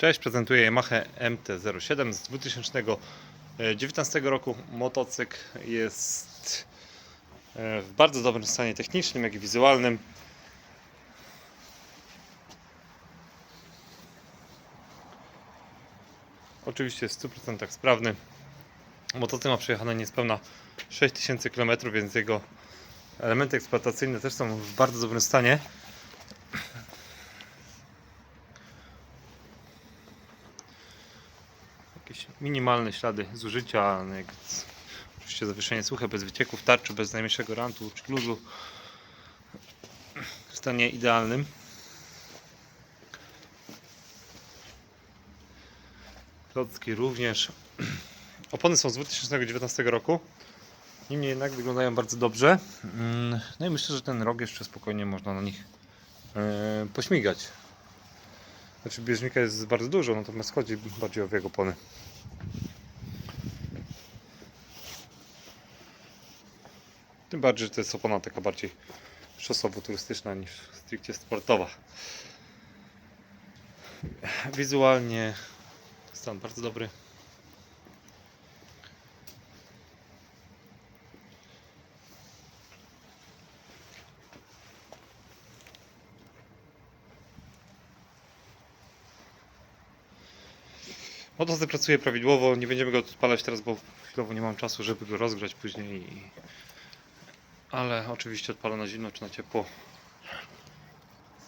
Cześć, prezentuję Yamaha MT-07 z 2019 roku. Motocykl jest e, w bardzo dobrym stanie technicznym, jak i wizualnym. Oczywiście jest w 100% sprawny. Motocykl ma przejechane niespełna 6000 km, więc jego elementy eksploatacyjne też są w bardzo dobrym stanie. Jakieś minimalne ślady zużycia, no jak oczywiście zawieszenie suche, bez wycieków tarczy, bez najmniejszego rantu czy luzu w stanie idealnym. Klocki również. Opony są z 2019 roku. Niemniej jednak wyglądają bardzo dobrze. Mm, No i myślę, że ten rok jeszcze spokojnie można na nich e, pośmigać. Znaczy bieżnika jest bardzo dużo, natomiast chodzi bardziej o wiek opony. Tym bardziej, że to jest opona taka bardziej szosowo-turystyczna niż stricte sportowa. Wizualnie stan bardzo dobry. Motocykl pracuje prawidłowo, nie będziemy go odpalać teraz, bo chwilowo nie mam czasu, żeby go rozgrzać później. Ale oczywiście odpalę na zimno czy na ciepło.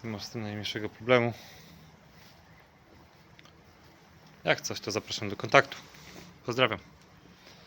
Nie ma z tym najmniejszego problemu. Jak coś, to zapraszam do kontaktu. Pozdrawiam.